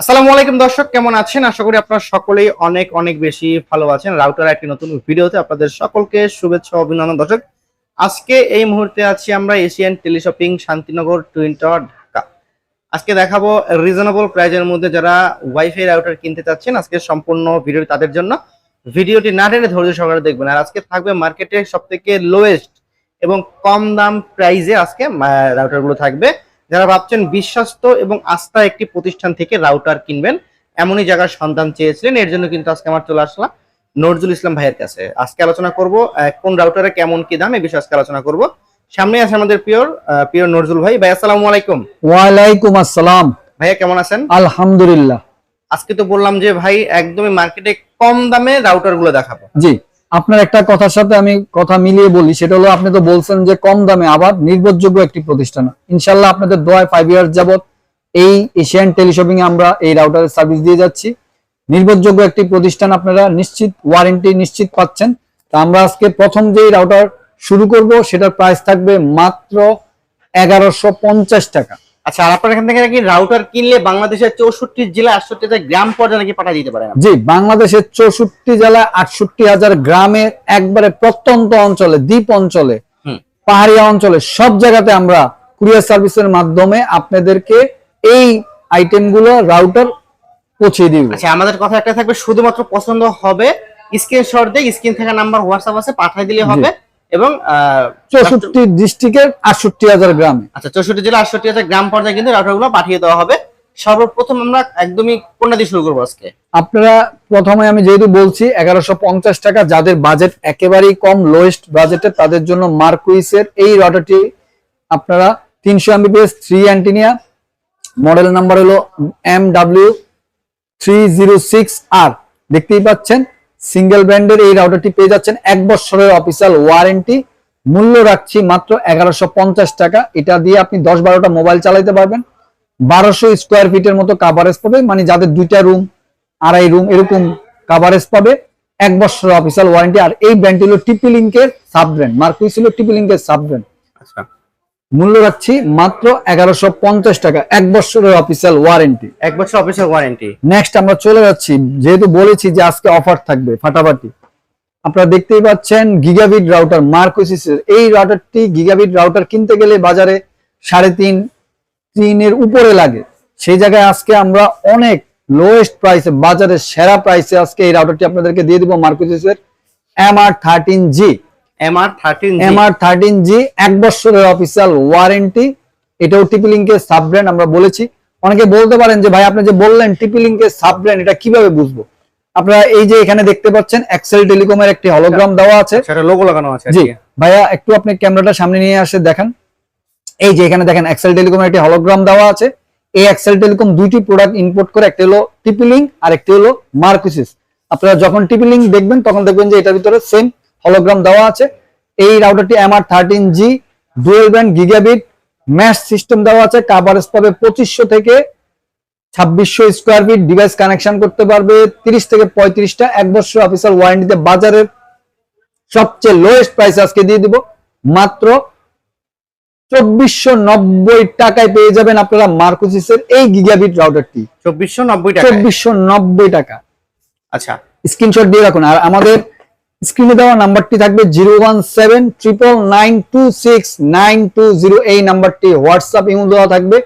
আসসালামু আলাইকুম দর্শক, কেমন আছেন? আশা করি আপনারা সকলেই অনেক অনেক বেশি ভালো আছেন। রাউটার একটি নতুন ভিডিওতে আপনাদের সকলকে শুভেচ্ছা অভিনন্দন। দর্শক, আজকে এই মুহূর্তে আছি আমরা Asian teleshopping Shantinagar twin tower Dhaka. আজকে দেখাবো রিজনেবল প্রাইজের মধ্যে যারা ওয়াইফাই রাউটার কিনতে চাচ্ছেন, আজকে সম্পূর্ণ ভিডিও তাদের জন্য। ভিডিওটি না টেনে ধৈর্য সহকারে দেখবেন। আর আজকে থাকবে মার্কেটে সব থেকে লোয়েস্ট এবং কম দাম প্রাইজে আজকে রাউটারগুলো থাকবে। যারা ভাবছেন বিশ্বস্ত এবং আস্থা একটি প্রতিষ্ঠান থেকে রাউটার কিনবেন এমনই জায়গার সন্ধান চেয়েছিলেন। এর জন্য কিন্তু আজকে আমার চলে আসলাম নজরুল ইসলাম ভাইয়ের কাছে। আজকে আলোচনা করব কোন রাউটারে কেমন কি দাম এই বিষয়ে আজকে আলোচনা করব। সামনে আছে আমাদের পিওর পিওর নজরুল ভাই। ভাই আসসালামু আলাইকুম। ওয়ালাইকুম আসসালাম। ভাইয়া কেমন আছেন? আলহামদুলিল্লাহ। আজকে তো বললাম যে ভাই একদমই মার্কেটে কম দামে রাউটারগুলো দেখাবো। জি। আপনার একটা কথার সাথে আমি কথা মিলিয়ে বলি, সেটা হলো আপনি তো বলছেন যে কম দামে আবার নির্ভরযোগ্য একটি প্রতিষ্ঠান। ইনশাল্লাহ আপনাদের দোয়ায় ফাইভ ইয়ার্স যাবত এই এশিয়ান টেলিশপিং এ আমরা এই রাউটারের সার্ভিস দিয়ে যাচ্ছি। নির্ভরযোগ্য একটি প্রতিষ্ঠান আপনারা নিশ্চিত ওয়ারেন্টি নিশ্চিত পাচ্ছেন। তা আমরা আজকে প্রথম যে রাউটার শুরু করব, সেটার প্রাইস থাকবে মাত্র এগারোশো টাকা। আচ্ছা আর আপনার এখান থেকে নাকি রাউটার কিনলে বাংলাদেশের চৌষট্টি জেলা আটষট্টিটা গ্রাম পর্যায়ে নাকি পাঠিয়ে দিতে পারেন আপনি। জি বাংলাদেশের চৌষট্টি জেলায় আটষট্টি হাজার গ্রামের একবারে প্রত্যন্ত অঞ্চলে দ্বীপ অঞ্চলে পাহাড়িয়া অঞ্চলে সব জায়গাতে আমরা কুরিয়ার সার্ভিসের মাধ্যমে আপনাদেরকে এই আইটেমগুলো রাউটার পৌঁছে দিব। আচ্ছা আমাদের কথা একটা থাকবে শুধুমাত্র পছন্দ হবে স্ক্রিনশট দিয়ে স্ক্রিন থেকে নাম্বার হোয়াটসঅ্যাপ আছে পাঠিয়ে দিলে হবে। এবং চৌষট্টি ডিস্ট্রিক্টের আটষট্টি হাজার গ্রামে। আচ্ছা চৌষট্টি জেলা আটষট্টি হাজার গ্রাম পর্যায়ে কিন্তু রাউটারগুলো পাঠিয়ে দেওয়া হবে। সর্বপ্রথম আমরা একদমই কোনটা দিয়ে শুরু করব আজকে? আপনারা প্রথমে আমি যেহেতু বলছি এগারোশো পঞ্চাশ টাকা যাদের বাজেট একেবারেই কম লোয়েস্ট বাজেটে তাদের জন্য মার্কুইসের এই রটারটি আপনারা তিনশো Mbps three antenna model number হলো M W three zero six R দেখতেই পাচ্ছেন সিঙ্গেল ব্র্যান্ডের এই রাউটারটি পেয়ে যাচ্ছেন এক বছরের অফিসিয়াল ওয়ারেন্টি মূল্য রাখছি মাত্র এগারোশো টাকা। এটা দিয়ে আপনি দশ বারোটা মোবাইল চালাইতে পারবেন। বারোশো স্কোয়ার ফিটের মতো কাভারেজ পাবে। মানে যাদের দুইটা রুম আড়াই রুম এরকম কাভারেজ পাবে। এক বছরের অফিসিয়াল ওয়ারেন্টি আর এই ব্র্যান্ডটি হলো টিপি লিঙ্কের সাব ব্র্যান্ড মার্কুইস হলো টিপি লিঙ্কের সাব ব্র্যান্ড আচ্ছা। মূল্য রাখছি মাত্র এগারোশো পঞ্চাশ টাকা। এক বছরের অফিসিয়াল ওয়ারেন্টি এক বছর অফিসিয়াল ওয়ারেন্টি নেক্সট আমরা চলে যাচ্ছি যেহেতু বলেছি যে আজকে অফার থাকবে ফাটাফাটি। আপনারা দেখতেই পাচ্ছেন গিগাবিট রাউটার মার্কোসিসের এই রাউটারটি গিগাবিট রাউটার কিনতে গেলে বাজারে সাড়ে তিন তিনের উপরে লাগে। সেই জায়গায় আজকে আমরা অনেক লোয়েস্ট প্রাইসে বাজারের সেরা প্রাইসে আজকে এই রাউটারটি আপনাদেরকে দিয়ে দিব মার্কোসিসের M R thirteen G M R thirteen M thirteen G এক বছরের অফিসিয়াল ওয়ারেন্টি এটাও টিপি লিঙ্কের সাব ব্র্যান্ড আমরা বলেছি। অনেকে বলতে পারেন যে ভাই আপনি যে বললেন টিপি লিঙ্কের সাব ব্র্যান্ড এটা কীভাবে বুঝব? আপনারা এই যে এখানে দেখতে পাচ্ছেন এক্সেল টেলিকমের একটি হলোগ্রাম দেওয়া আছে। সেটা লোগো লাগানো আছে জি। ভাইয়া একটু আপনি ক্যামেরাটা সামনে নিয়ে আসে দেখেন। এই যে এখানে দেখেন এক্সেল টেলিকমের একটি হলোগ্রাম দেওয়া আছে। এই এক্সেল টেলিকম দুইটি প্রোডাক্ট ইম্পোর্ট করে একটি হলো টিপি লিঙ্ক আর একটি হলো মার্কুসিস আপনারা যখন টিপি লিঙ্ক দেখবেন তখন দেখবেন যে এটার ভিতরে সেম হলোগ্রাম দেওয়া আছে। এই রাউটারটি MR thirteen G dual band gigabit mesh system দেওয়া আছে। কাভারেজ পাবে পঁচিশশো থেকে ছাব্বিশশো স্কোয়ার ফিট ডিভাইস কানেকশন করতে পারবে তিরিশ থেকে পঁয়ত্রিশটা। এক বছর অফিসিয়াল ওয়ারেন্টিতে বাজারের সবচেয়ে লোয়েস্ট প্রাইস আজকে দিয়ে দিব। মাত্র চব্বিশশো নব্বই টাকায় পেয়ে যাবেন আপনারা মার্কোসিসের এই গিগাবিট রাউটারটি চব্বিশশো নব্বই টাকা চব্বিশশো নব্বই টাকা। আচ্ছা। স্ক্রিনশট দিয়ে রাখুন। আর আমাদের স্ক্রিনে দেওয়া নাম্বারটি থাকবে zero one seven triple nine two six nine two zero. এই নাম্বারটি হোয়াটসঅ্যাপ ইমো দেওয়া থাকবে।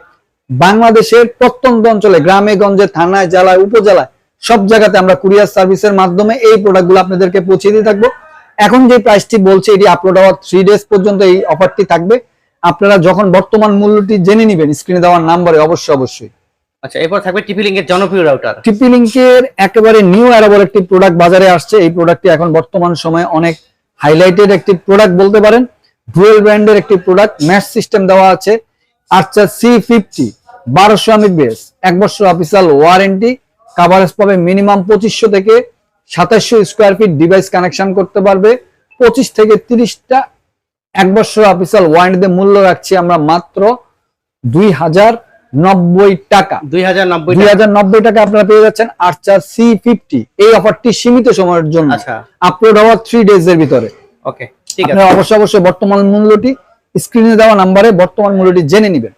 বাংলাদেশের প্রত্যন্ত অঞ্চলে, গ্রামে, গঞ্জে, থানায়, জেলায়, উপজেলায়, সব জায়গাতে আমরা কুরিয়ার সার্ভিসের মাধ্যমে এই প্রোডাক্টগুলো আপনাদেরকে পৌঁছে দিয়ে থাকব। এখন যে প্রাইসটি বলছে, এটি আপলোড হওয়ার থ্রি ডেজ পর্যন্ত এই অফারটি থাকবে। আপনারা যখন বর্তমান মূল্যটি জেনে নেবেন, স্ক্রিনে দেওয়ার নাম্বারে অবশ্যই অবশ্যই। আচ্ছা এরপর থাকবে টিপি লিঙ্কের জনপ্রিয় রাউটার টিপি লিঙ্কের একেবারে নিউ অ্যারাবল একটি প্রোডাক্ট বাজারে আসছে। এই প্রোডাক্টটি এখন বর্তমান সময়ে অনেক হাইলাইটেড একটি প্রোডাক্ট বলতে পারেন। ডুয়েল ব্র্যান্ডের একটি প্রোডাক্ট ম্যাশ সিস্টেম দেওয়া আছে। আর্চার সি ফিফটি বারোশো এমবিবিএস এক বছর অফিসিয়াল ওয়ারেন্টি কাভারেজ পাবে মিনিমাম পঁচিশশো থেকে সাতাশশো স্কোয়ার ফিট ডিভাইস কানেকশন করতে পারবে। পঁচিশ থেকে তিরিশটা এক বছর অফিসিয়াল ওয়ারেন্টিতে মূল্য রাখছি আমরা মাত্র দুই হাজার নব্বই টাকা। দুই টাকা। আপনারা পেয়ে যাচ্ছেন আর্চার সি ফিফটি এই অফারটি সীমিত সময়ের জন্য। আপলোড হওয়ার থ্রি ডেজ এর ভিতরে। ওকে ঠিক আছে। আপনারা অবশ্যই অবশ্যই বর্তমান মূল্যটি স্ক্রিনে দেওয়া নাম্বারে বর্তমান মূল্যটি জেনে নেবেন।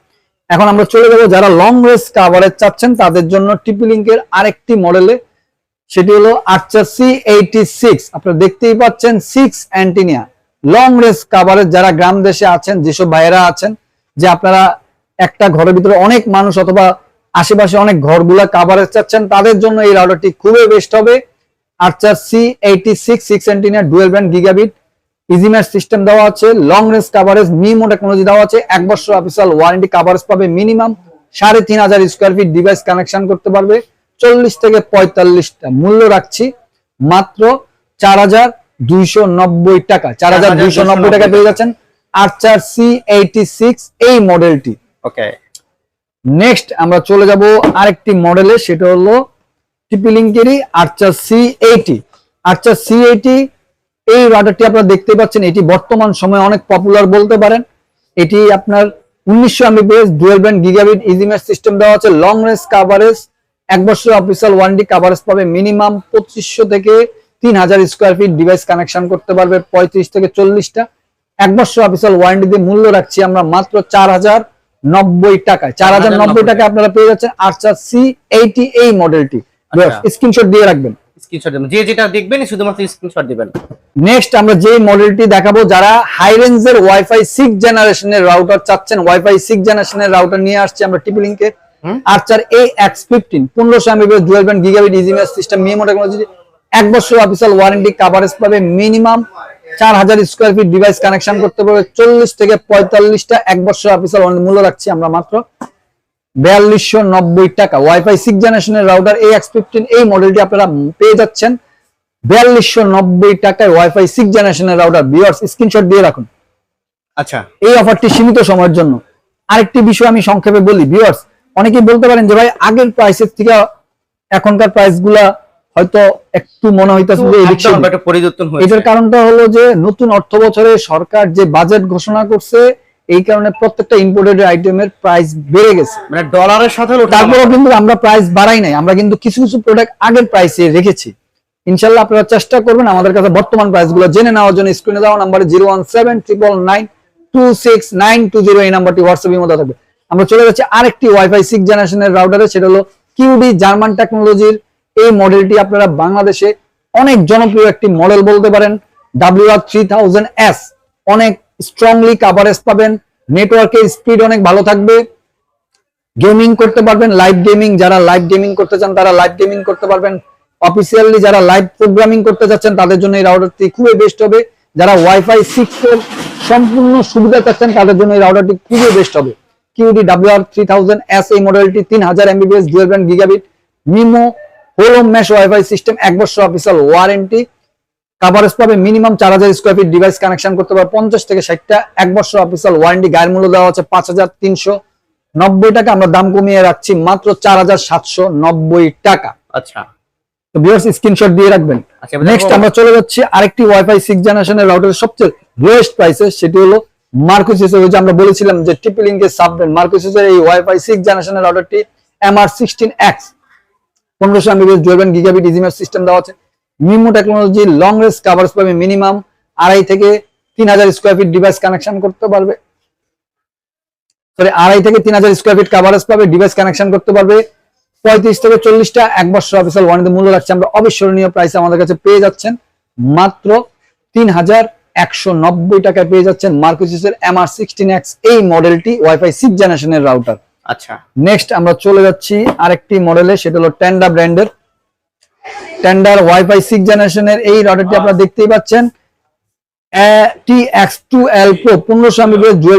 এখন আমরা চলে যাব যারা লং রেস কাভারেজ চাচ্ছেন তাদের জন্য টিপি লিঙ্কের আরেকটি মডেলে সেটি হলো আর্চার সি এইটি সিক্স আপনারা দেখতেই পাচ্ছেন six antenna long race coverage যারা গ্রাম দেশে আছেন যেসব ভাইয়েরা আছেন যে আপনারা একটা ঘরের ভিতরে অনেক মানুষ অথবা আশেপাশে অনেক ঘরগুলা কাভারেজ চাচ্ছেন তাদের জন্য এই রাউটারটি খুবই বেস্ট হবে। Archer C eighty six six antenna dual band gigabit EasyMesh system দেওয়া আছে long range coverage MIMO technology দেওয়া আছে এক বছর অফিসিয়াল ওয়ারেন্টি কাভারেজ পাবে মিনিমাম সাড়ে তিন হাজার স্কোয়ার ফিট ডিভাইস কানেকশন করতে পারবে। চল্লিশ থেকে পঁয়তাল্লিশটা মূল্য রাখছি মাত্র চার হাজার দুইশো নব্বই টাকা চার হাজার দুইশো নব্বই টাকা পেয়ে যাচ্ছেন আর্চার সি এইটি সিক্স এই মডেলটি ওকে নেক্সট আমরা চলে যাব আরেকটি মডেলে সেটা হলো টিপিলিঙ্কেরই আর্চার সি এইটি আর্চার সি এইটি এই রাডারটি আপনারা দেখতে পাচ্ছেন, এটি বর্তমান সময়ে অনেক পপুলার বলতে পারেন। এটি আপনার উনিশশো Mbps dual band gigabit system দেওয়া আছে লং রেঞ্জ কাভারেজ এক বছর অফিসিয়াল ওয়ারেন্টি কাভারেজ পাবে মিনিমাম পঁচিশশো থেকে তিন হাজার স্কোয়ার ফিট ডিভাইস কানেকশন করতে পারবে, পঁয়ত্রিশ থেকে চল্লিশটা। এক বছর অফিসিয়াল ওয়ারেন্টি দিয়ে মূল্য রাখছি আমরা মাত্র চার হাজার। নব্বই টাকায় চার হাজার নব্বই টাকা আপনারা পেয়ে যাচ্ছেন আর্চার সি এইটি এই মডেলটি আচ্ছা। স্ক্রিনশট দিয়ে রাখবেন। স্ক্রিনশট যে যেটা দেখবেন শুধুমাত্র স্ক্রিনশট দিবেন। নেক্সট আমরা যে মডেলটি দেখাবো যারা হাই রেঞ্জের ওয়াইফাই সিক্স জেনারেশনের রাউটার চাচ্ছেন ওয়াইফাই সিক্স জেনারেশনের রাউটার নিয়ে আসছে আমরা টিপি লিঙ্কে হুম। আর্চার এ এক্স ফিফটিন পনেরোশো Mbps dual band gigabit EasyMesh system technology এক বছর অফিসিয়াল ওয়ারেন্টি কাভারেজ পাবে মিনিমাম চার হাজার স্কোয়ার ফিট ডিভাইস কানেকশন করতে পারবে। চল্লিশ থেকে পঁয়তাল্লিশটা এক বছর অফিসিয়াল মূল্য রাখছি আমরা মাত্র বিয়াল্লিশশো নব্বই টাকা। ওয়াইফাই সিক্স জেনারেশনের রাউটার এ এক্স ফিফটিন এই মডেলটি আপনারা পেয়ে যাচ্ছেন। বিয়াল্লিশশো নব্বই টাকায় ওয়াইফাই সিক্স জেনারেশনের রাউটার বিয়ার্স স্ক্রিনশট দিয়ে রাখুন। আচ্ছা। এই অফারটি সীমিত সময়ের জন্য। আরেকটি বিষয় আমি সংক্ষেপে বলি ভিউয়ার্স অনেকেই বলতে পারেন যে ভাই আগের প্রাইসের থেকে এখনকার প্রাইসগুলা হয়তো একটু মনে হইতেছে যে পরিবর্তন এটার কারণটা হলো যে নতুন অর্থ বছরে সরকার যে বাজেট ঘোষণা করছে এই কারণে প্রত্যেকটা ইম্পোর্টেড আইটেমের প্রাইস বেড়ে গেছে। মানে ডলারের সাথে তারপরেও কিন্তু আমরা প্রাইস বাড়াই নাই। আমরা কিন্তু কিছু কিছু প্রোডাক্ট আগের প্রাইসে রেখেছি। ইনশাল্লাহ আপনারা চেষ্টা করবেন আমাদের কাছে বর্তমান প্রাইসগুলো জেনে নেওয়ার জন্য। স্ক্রিনে দেওয়া number zero one seven triple nine two six nine two zero এই নাম্বারটি হোয়াটসঅ্যাপের মধ্যে থাকবে। আমরা চলে যাচ্ছি আরেকটি ওয়াইফাই সিক্স জেনারেশনের রাউটারে সেটা হলো কিউডি জার্মান টেকনোলজির এই মডেলটি আপনারা বাংলাদেশে অনেক জনপ্রিয় একটি মডেল বলতে পারেন। W R three thousand S অনেক স্ট্রংলি কাভারেজ পাবেন। নেটওয়ার্কের স্পিড অনেক ভালো থাকবে। গেমিং করতে পারবেন লাইভ গেমিং যারা লাইভ গেমিং করতে চান, তারা লাইভ গেমিং করতে পারবেন। অফিসিয়ালি যারা লাইভ প্রোগ্রামিং করতে চাচ্ছেন তাদের জন্য এই রাউটারটি খুবই বেস্ট হবে। যারা ওয়াইফাই সিক্স এর সম্পূর্ণ সুবিধা চাচ্ছেন, তাদের জন্য এই রাউটারটি খুবই বেস্ট হবে। QD W R three thousand S এই মডেলটি তিন হাজার MBBS dual band gigabit MIMO home mesh wifi system এক বছর অফিসিয়াল ওয়ারেন্টি কাভারেজ পাবে মিনিমাম চার হাজার স্কোয়ার ফিট ডিভাইস কানেকশন করতে পারবে পঞ্চাশ থেকে ষাটটা এক বছর অফিসিয়াল ওয়ারেন্টি গায়ের মূল্য দেওয়া হচ্ছে পাঁচ হাজার তিনশো নব্বই টাকা আমরা দাম কমিয়ে রাখছি মাত্র চার হাজার সাতশো নব্বই টাকা। আচ্ছা। তো ভিউয়ার্স স্ক্রিনশট দিয়ে রাখবেন। আচ্ছা, নেক্সট দেখো- আমরা চলে যাচ্ছি আরেকটি ওয়াইফাই সিক্স জেনারেশনের রাউটারের সবচেয়ে লোয়েস্ট প্রাইসে সেটি হলো মার্কুসিসের ওই যে আমরা বলেছিলাম যে টিপি লিঙ্কের সাবব্র্যান্ড মার্কুসিসের এই ওয়াইফাই সিক্স জেনারেশনের রাউটারটি এমআর সিক্সটিন এক্স পনেরোশো এমবিবিএস ডুয়েল গিগাবিট ইজিমের সিস্টেম দেওয়া আছে। MIMO technology long range coverage পাবে মিনিমাম আড়াই থেকে তিন হাজার স্কোয়ার ফিট ডিভাইস কানেকশন করতে পারবে। সরি আড়াই থেকে তিন হাজার স্কোয়ার ফিট কাভারেজ পাবে ডিভাইস কানেকশন করতে পারবে। পঁয়ত্রিশ থেকে চল্লিশটা এক বছর অফিসিয়াল ওয়ারেন্টি মূল্য রাখছে। আমরা অবিস্মরণীয় প্রাইস আমাদের কাছে পেয়ে যাচ্ছেন। মাত্র তিন হাজার একশো নব্বই টাকায় পেয়ে যাচ্ছেন মার্কুসিসের এমআর সিক্সটিন এক্স এই মডেলটি ওয়াইফাই সিক্স জেনারেশনের রাউটার আচ্ছা। নেক্সট আমরা চলে যাচ্ছি আরেকটি মডেলে সেটা হলো টেন্ডা ব্র্যান্ডের টেন্ডার ওয়াইফাই সিক্স জেনারেশনের এই রাউটারটি আপনারা দেখতেই পাচ্ছেন। T X two L pro পনেরোশো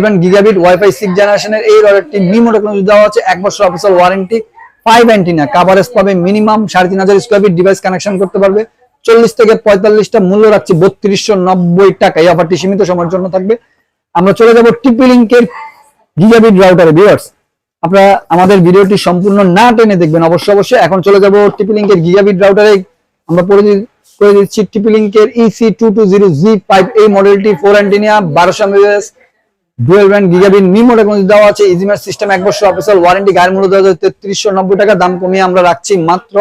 ব্যান্ড গিগাবিট ওয়াইফাই সিক্স জেনারেশনের এই রাউটারটি মিমো টেকনোলজি দেওয়া আছে এক বছর official warranty five antenna coverage পাবে মিনিমাম সাড়ে তিন হাজার স্কোয়ার ফিট ডিভাইস কানেকশন করতে পারবে। চল্লিশ থেকে পঁয়তাল্লিশটা মূল্য রাখছি বত্রিশশো নব্বই টাকা এই অফারটি সীমিত সময়ের জন্য থাকবে। আমরা চলে যাব টিপি লিঙ্কের গিগাবিট রাউটারে ভিউয়ার্স আপনারা আমাদের ভিডিওটি সম্পূর্ণ না টেনে দেখবেন, অবশ্যই অবশ্যই। এখন চলে যাব টিপি লিঙ্কের গিগাবিট রাউটারে আমরা পরে করে দিচ্ছি টিপি লিঙ্কের EC two two zero G five এই মডেলটি ফোর অ্যান্টিনিয়া বারোশো MBS dual band gigabit MIMO technology দেওয়া আছে ইজিমার সিস্টেম এক বছর অফিসিয়াল ওয়ারেন্টি গায়ের মূল্য দেওয়া যায় তেত্রিশশো নব্বই টাকা, দাম কমিয়ে আমরা রাখছি মাত্র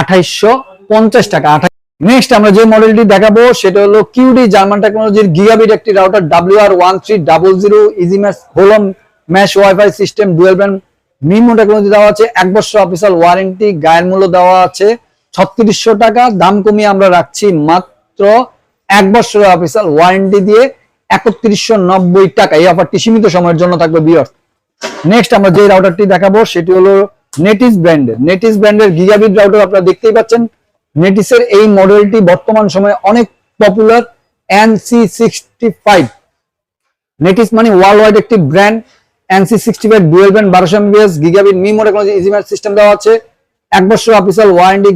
আঠাইশশো পঞ্চাশ টাকা। আঠাশ নেক্সট আমরা যে মডেলটি দেখাবো, সেটা হলো কিউডি জার্মান টেকনোলজির গিগাবিট একটি router W R one three double zero EasyMesh home mesh wifi system dual band MIMO technology দেওয়া আছে, এক বছর অফিসিয়াল ওয়ারেন্টি গায়ের মূল্য দেওয়া আছে, ছত্রিশশো টাকা, দাম কমিয়ে আমরা রাখছি মাত্র এক বছরের অফিসিয়াল ওয়ারেন্টি দিয়ে একত্রিশশো নব্বই টাকা। এই অফারটি সীমিত সময়ের জন্য থাকবে বিয়ার নেক্সট আমরা যে রাউটারটি দেখাবো, সেটি হলো নেটিস ব্র্যান্ডের নেটিস ব্র্যান্ডের গিগাবিট রাউটার আপনারা দেখতেই পাচ্ছেন। নেটিসের এই মডেলটি বর্তমান সময়ে অনেক popular NC sixty five Netis মানে ওয়ার্ল্ড ওয়াইড একটি brand NC sixty five dual band বারোশো Mbps gigabit MIMO technology EasyMesh system দেওয়া আছে। এক বছর অফিসিয়াল ওয়ারেন্টি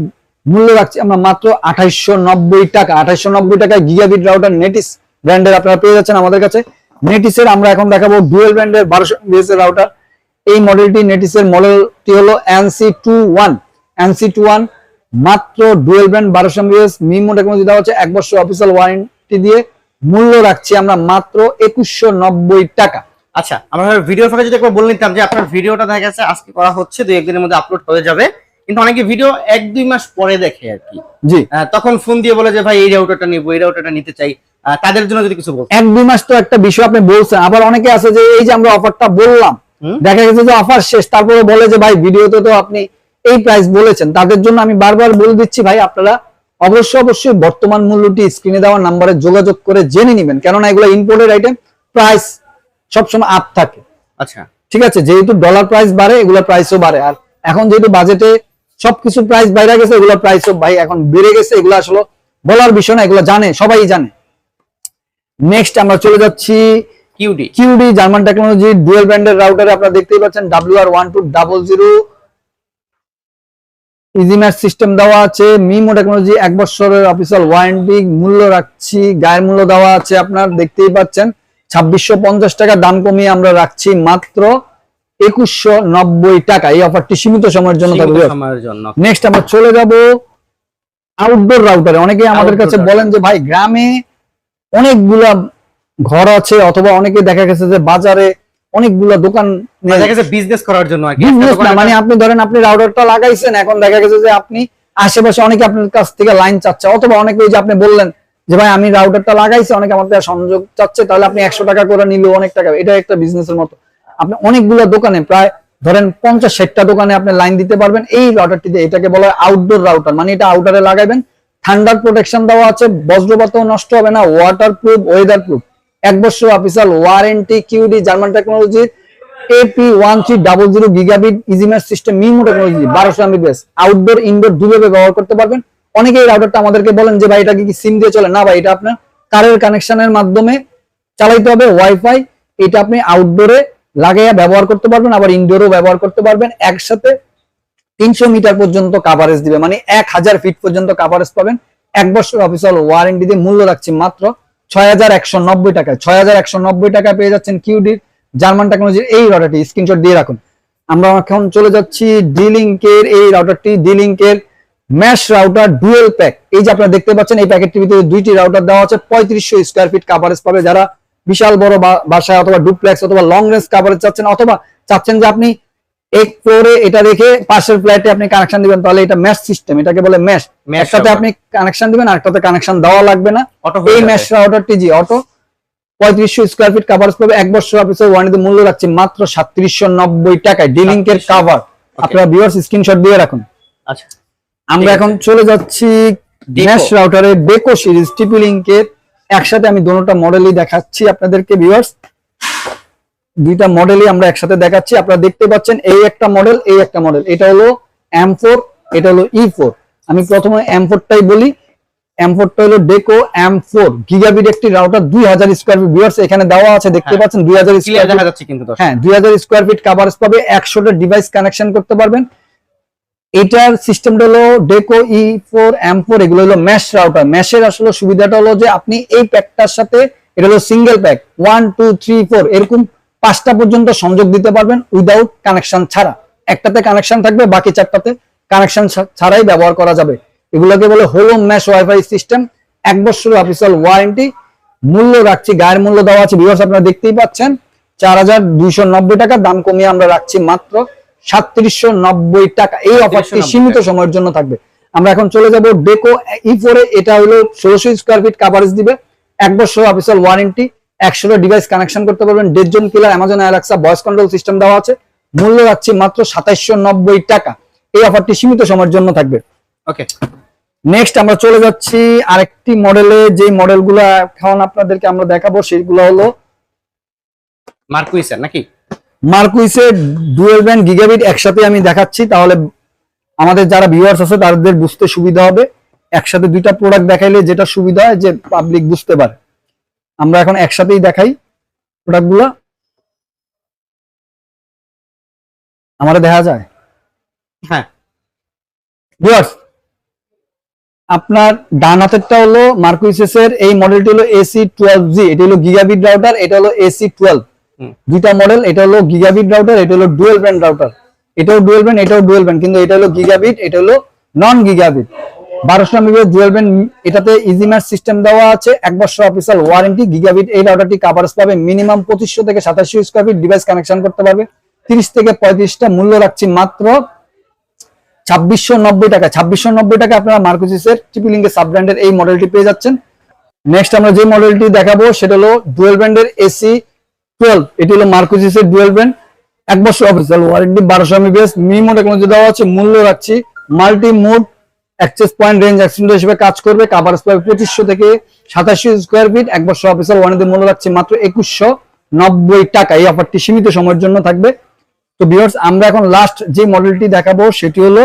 মূল্য রাখছি আমরা মাত্র আঠাইশশো নব্বই টাকা। আঠাইশশো নব্বই টাকায় গিগাবিট রাউটার নেটিস ব্র্যান্ডের আপনারা পেয়ে যাচ্ছেন আমাদের কাছে। নেটিসের আমরা এখন দেখাবো ডুয়েল ব্র্যান্ডের বারোশো এমবিএস এর রাউটার এই মডেলটি নেটিসের মডেলটি হলো NC two one NC two one মাত্র ডুয়েল ব্র্যান্ড বারোশো এমবিএস মিমো টেকনোলজি দেওয়া হচ্ছে এক বছর অফিসিয়াল ওয়ারেন্টি দিয়ে মূল্য রাখছি আমরা মাত্র একুশশো নব্বই টাকা। আচ্ছা আমরা ভিডিও ফাঁকে যদি একবার বলে নিতাম যে আপনার ভিডিওটা দেখা গেছে আজকে করা হচ্ছে দুই একদিনের মধ্যে আপলোড হয়ে যাবে। কিন্তু অনেকে ভিডিও এক দুই মাস পরে দেখে আর কি। জি। তখন ফোন দিয়ে বলে যে ভাই এই রাউটারটা নিবো এই রাউটারটা নিতে চাই। তাদের জন্য যদি কিছু বলতে এক দুই মাস তো একটা বিষয় আপনি বলছেন। আবার অনেকে আছে যে এই যে আমরা অফারটা বললাম দেখা গেছে যে অফার শেষ। তারপরে বলে যে ভাই ভিডিওতে তো আপনি এই প্রাইস বলেছেন। তাদের জন্য আমি বারবার বলে দিচ্ছি ভাই আপনারা অবশ্যই অবশ্যই বর্তমান মূল্যটি স্ক্রিনে দেওয়া নাম্বারে যোগাযোগ করে জেনে নেবেন। কেননা এগুলো ইম্পোর্টেড আইটেম প্রাইস সবসময় আপ থাকে। আচ্ছা। ঠিক আছে? যেহেতু ডলার প্রাইস বাড়ে এগুলোর প্রাইসও বাড়ে। আর এখন যেহেতু বাজেটে সবকিছু প্রাইস বাইরে গেছে এগুলোর প্রাইসও ভাই এখন বেড়ে গেছে। এগুলো আসলে বলার বিষয় না এগুলো জানে সবাই জানে। নেক্সট আমরা চলে যাচ্ছি QD QD German technology dual ব্র্যান্ডের রাউটারে আপনারা দেখতেই পাচ্ছেন W R one two double zero EasyMesh system দেওয়া আছে। মিমো টেকনোলজি এক বছরের অফিসিয়াল ওয়ারেন্টি মূল্য রাখছি গায়ের মূল্য দেওয়া আছে আপনার দেখতেই পাচ্ছেন। ছাব্বিশশো পঞ্চাশ টাকা দাম কমিয়ে আমরা রাখছি মাত্র একুশশো নব্বই টাকা। এই অফারটি সীমিত সময়ের জন্য সীমিত থাকবে সময়ের জন্য। নেক্সট আমরা চলে যাব আউটডোর রাউটারে অনেকে আমাদের কাছে বলেন যে ভাই গ্রামে অনেকগুলা ঘর আছে অথবা অনেকে দেখা গেছে যে বাজারে অনেকগুলা দোকান দেখা গেছে বিজনেস করার জন্য বিজনেস না মানে আপনি ধরেন আপনি রাউটারটা লাগাইছেন এখন দেখা গেছে যে আপনি আশেপাশে অনেকে আপনার কাছ থেকে লাইন চাচ্ছে। অথবা অনেকে ওই যে আপনি বললেন যে ভাই, আমি রাউটারটা লাগাইছি, অনেকে আমার থেকে সংযোগ চাচ্ছে, তাহলে আপনি একশো টাকা করে নিলে, অনেক টাকা। এটা একটা বিজনেসের মতো। আপনি অনেকগুলো দোকানে, প্রায় ধরেন পঞ্চাশ, ষাটটা দোকানে আপনি লাইন দিতে পারবেন। এই রাউটারটিতে এটাকে বলা হয় আউটডোর রাউটার মানে এটা আউটারে লাগাইবেন। ঠান্ডার প্রোটেকশন দেওয়া আছে, বজ্রপাতও নষ্ট হবে না ওয়াটার প্রুফ ওয়েদার প্রুফ এক বছর অফিসিয়াল ওয়ারেন্টি কিউডি জার্মান টেকনোলজির AP one three double zero gigabit EasyMesh system MIMO technology বারোশো এমবিপিএস আউটডোর ইনডোর দুভাবে ব্যবহার করতে পারবেন। অনেকে এই রাউটারটা আমাদেরকে বলেন যে, ভাই, এটা কি সিম দিয়ে চলে? না, ভাই, এটা আপনার কারের কানেকশনের মাধ্যমে চালাইতে হবে ওয়াইফাই এটা আপনি আউটডোরে লাগাইয়া ব্যবহার করতে পারবেন, আবার ইনডোরও ব্যবহার করতে পারবেন। একসাথে তিনশো মিটার পর্যন্ত কাভারেজ দিবে মানে এক হাজার ফিট পর্যন্ত কাভারেজ পাবেন। এক বছর অফিসিয়াল ওয়ারেন্টি দিয়ে মূল্য রাখছি মাত্র ছয় হাজার একশো নব্বই টাকায়। ছয় হাজার একশো নব্বই টাকায় পেয়ে যাচ্ছেন কিউডির জার্মান টেকনোলজির এই রাউটারটি স্ক্রিনশট দিয়ে রাখুন। আমরা এখন চলে যাচ্ছি ডিলিঙ্কের এই রাউটারটি ডিলিঙ্কের ম্যাশ রাউটার ডুয়েল প্যাক এই যে আপনারা দেখতে পাচ্ছেন এই প্যাকেটটির ভিতরে দুইটি রাউটার দেওয়া আছে পঁয়ত্রিশশো স্কোয়ার ফিট কাভারেজ পাবে যারা বিশাল বড় বাসায় অথবা ডুপ্লেক্স অথবা লং রেঞ্জ কাভারেজ চাচ্ছেন অথবা চাচ্ছেন যে আপনি এক ফ্লোরে এটা রেখে পাশের ফ্ল্যাটে আপনি কানেকশন দিবেন তাহলে এটা ম্যাশ সিস্টেম এটাকে বলে ম্যাশ একটাতে আপনি কানেকশন দিবেন আরেকটাতে কানেকশন দেওয়া লাগবে না। অটো এই ম্যাশ রাউটারটি জি অটো পঁয়ত্রিশশো স্কোয়ার ফিট কাভারেজ পাবে এক বছর অফিসের ওয়ারেন্টি মূল্য রাখছে মাত্র সাতত্রিশশো নব্বই টাকায়। ডিলিঙ্কের 3790 কাভার আপনারা ভিউয়ার্স স্ক্রিনশট দিয়ে রাখুন। আচ্ছা। আমরা এখন চলে যাচ্ছি। ম্যাশ রাউটারের ডেকো সিরিজ টিপি লিঙ্কের একসাথে আমি দুটোটা মডেলই দেখাচ্ছি আপনাদেরকে ভিউয়ার্স দুইটা মডেলই আমরা একসাথে দেখাচ্ছি। আপনারা দেখতে পাচ্ছেন এই একটা মডেল এই একটা মডেল এটা হলো এম ফোর এটা হলো ই ফোর আমি প্রথমে এম ফোরটাই বলি। এম ফোরটা হলো ডেকো এম ফোর গিগাবিট একটি রাউটার দুই হাজার স্কোয়ার ফিট ভিউয়ার্স এখানে দেওয়া আছে দেখতে হ্যাঁ। পাচ্ছেন দুই হাজার স্কোয়ার কিন্তু দর্শক। হ্যাঁ দুই হাজার স্কোয়ার ফিট কাভারেজ পাবে। একশোটা ডিভাইস কানেকশন করতে পারবেন। এটার সিস্টেমটা হলো Deco E four M four এগুলো হলো ম্যাশ রাউটার ম্যাশের আসলে সুবিধাটা হলো যে আপনি এই প্যাকটার সাথে, এটা হলো single pack one two three four এরকম পাঁচটা পর্যন্ত সংযোগ দিতে পারবেন উইদাউট কানেকশন ছাড়া। একটাতে কানেকশন থাকবে, বাকি চারটাতে কানেকশন ছাড়াই ব্যবহার করা যাবে। এগুলোকে বলে হোলো ম্যাশ ওয়াইফাই সিস্টেম এক বছরের অফিসিয়াল ওয়ারেন্টি মূল্য রাখছি, গায়ের মূল্য দেওয়া আছে। ভিউয়ার্স আপনারা দেখতেই পাচ্ছেন, চার হাজার দুইশো নব্বই টাকা, দাম কমিয়ে আমরা রাখছি মাত্র সাতত্রিশশো নব্বই টাকা। এই অফারটি 3790 সীমিত সময়ের জন্য থাকবে। আমরা এখন চলে যাব ডেকো ই ফোরে এটা হলো ষোলোশো স্কোয়ার ফিট কাভারেজ দিবে। এক বছর অফিসিয়াল ওয়ারেন্টি একশোটা ডিভাইস কানেকশন করতে পারবেন। দেড় জন কিলার Amazon Alexa voice control system দেওয়া আছে। মূল্য রাখছি মাত্র সাতাইশশো নব্বই টাকা। এই অফারটি সীমিত সময়ের জন্য থাকবে। ওকে নেক্সট আমরা চলে যাচ্ছি আরেকটি মডেলে যে মডেলগুলো এখন আপনাদেরকে আমরা দেখাবো সেগুলো হলো মার্কুইসের নাকি? মার্কুইসের ডুয়েল ব্যান্ড গিগাবিট একসাথে আমি দেখাচ্ছি তাহলে আমাদের যারা ভিউয়ার্স আছে তাদের বুঝতে সুবিধা হবে। একসাথে দুইটা প্রোডাক্ট দেখাইলে যেটা সুবিধা হয় যে পাবলিক বুঝতে পারে। আমরা এখন একসাথেই দেখাই প্রোডাক্টগুলো আমারে দেখা যায়? হ্যাঁ। ভিউয়ার্স আপনার ডান হাতেরটা হলো মার্কুইসেসের এই মডেলটি হলো এসি টুয়েলভ জি এটা হলো গিগাবিট রাউটার এটা হলো এসি টুয়েলভ। দুইটা মডেল এটা হলো গিগাবিট রাউটার এটা হলো ডুয়েল ব্যান্ড রাউটার এটাও ডুয়েল ব্যান্ড এটাও ডুয়েল ব্যান্ড কিন্তু এটা হলো গিগাবিট এটা হলো নন গিগাবিট বারোশো এমবিএস ডুয়েল ব্যান্ড এটাতে ইজি ম্যাচ সিস্টেম দেওয়া আছে। এক বছর অফিসিয়াল ওয়ারেন্টি গিগাবিট এই রাউটারটি কাভারেজ পাবে মিনিমাম পঁচিশশো থেকে সাতাশশো স্কোয়ার ফিট ডিভাইস কানেকশন করতে পারবে। তিরিশ থেকে পঁয়ত্রিশটা মূল্য রাখছি মাত্র ছাব্বিশশো নব্বই টাকা। ছাব্বিশশো নব্বই টাকা আপনারা মার্কোসিসের ট্রিপিলিঙ্গের সাব ব্র্যান্ডের এই মডেলটি পেয়ে যাচ্ছেন। নেক্সট আমরা যে মডেলটি দেখাবো, সেটা হলো ডুয়েল ব্র্যান্ডের এসি টুয়েলভ এটি হলো মার্কোসিসের ডুয়েল ব্র্যান্ড এক বছর অফিসিয়াল ওয়ারেন্টি বারোশো এমবিএস মিমো টেকনোলজি দেওয়া আছে মূল্য রাখছি multi mode access point range accident হিসেবে কাজ করবে পাবে পঁচিশশো থেকে সাতাশশো স্কোয়ার ফিট এক বছর অফিসিয়াল ওয়ারেন্টি মূল্য রাখছি মাত্র একুশশো নব্বই টাকা। এই অফারটি সীমিত সময়ের জন্য থাকবে। তো ভিউয়ার্স আমরা এখন লাস্ট যে মডেলটি দেখাবো সেটি হলো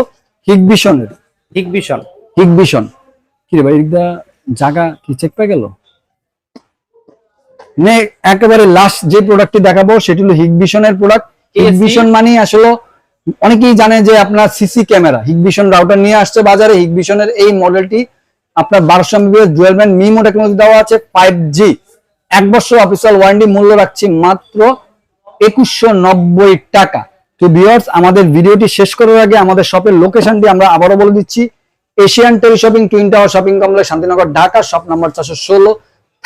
হিগবিশনের ভীষণ হিগবিশন কি রে ভাই জায়গা কি চেক পেয়ে গেল? নে একেবারে লাস্ট যে প্রোডাক্টটি দেখাবো সেটি হলো হিগবিশনের প্রোডাক্ট হিগবিশন মানে আসলে অনেকেই জানে যে আপনার সিসি ক্যামেরা হিগবিশন রাউটার নিয়ে আসছে বাজারে। হিগবিশনের এই মডেলটি আপনার বারোশো MBS dual band MIMO technology দেওয়া আছে ফাইভ জি এক বছর অফিসিয়াল ওয়ারেন্টি মূল্য রাখছি মাত্র একুশশো নব্বই টাকা। তো ভিউয়ার্স আমাদের ভিডিওটি শেষ করার আগে আমাদের শপের লোকেশনটি আমরা আবারও বলে দিচ্ছি। Asian tele shopping twin tower shopping complex Shantinagar Dhaka shop number চারশো ষোলো।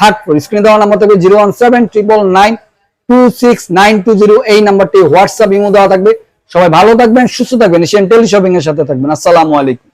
Third floor. স্ক্রিনে দেওয়া নাম্বার থাকবে zero one seven triple nine two six nine two zero. এই নাম্বারটি হোয়াটসঅ্যাপ, ইমো দেওয়া থাকবে। সবাই ভালো থাকবেন, সুস্থ থাকবেন। এশিয়ান টেলি শপিং এর সাথে থাকবেন। আসসালামু আলাইকুম।